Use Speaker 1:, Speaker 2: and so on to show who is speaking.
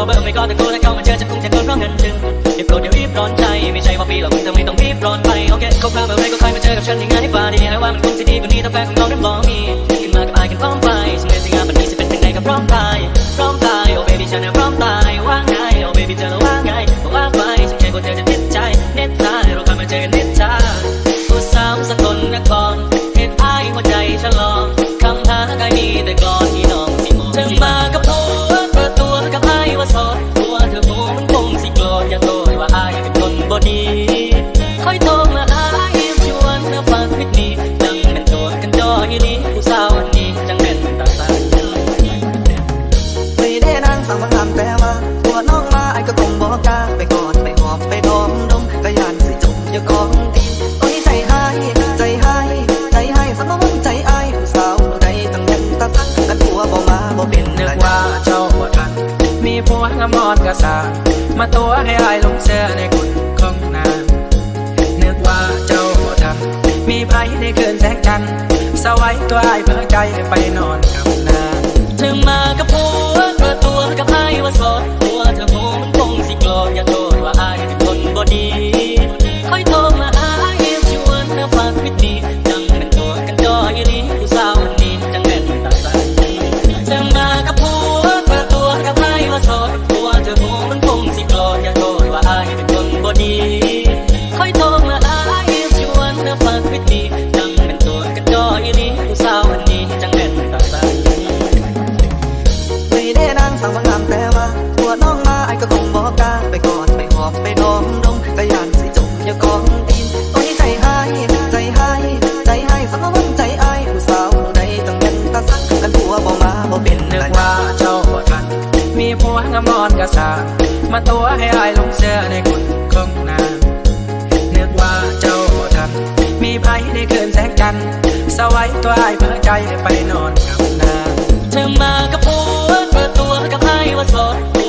Speaker 1: วเบอร์ไม่ก็แต่กลัวแต่เขามาเชื่อจะคงจะโดนเพราะเงินจึงอย่โกรธอย่รีบร้อนใจ ไม่ใช่ว่าปีหรอกมึงทำไมต้องรีบร้อนไปโอเคคบค้ามื่อไรก็ค่อยมาเจอกับฉันยังไงให้ป่าดีไอ้ว่ามันคงสิดีกว่านี้ถ้าแฟนของเรานั้นบอกมีขึ้นมากับอายกันพร้อมไปสมัยสิ่งงานปัจจุบันจะเป็นยังไงก็พร้อมตายพร้อมตายโอ้เบบี้ฉันน่ะพร้อมตายว่าไงโอ้เบบี้เธอละว่าไงว่าไปสมัยคนเธอจะติดใจเน็ตตาเราใครมาเจอกันเน็ตตาผู้สาวสักคนนะก่อนเห็นอายหัวใจฉลอง
Speaker 2: มาตัวให้อายลงเสื้อในกุนของนางนึกว่าเจ้าบ่ทันมีไผในคืนแสงจันทร์สวัยตัวอายเพื่อใจไปนอนกับนาง
Speaker 1: เธอมา
Speaker 2: กษา มาตัวให้อายลงเสื้อในกุดคงนานึกว่าเจ้าทันมีไผไในคืนแสงจันสวัยตัวอายเพื่อใจไปนอนกับนา
Speaker 1: เธอมากับผัวเธอตัวกับอายว่าสด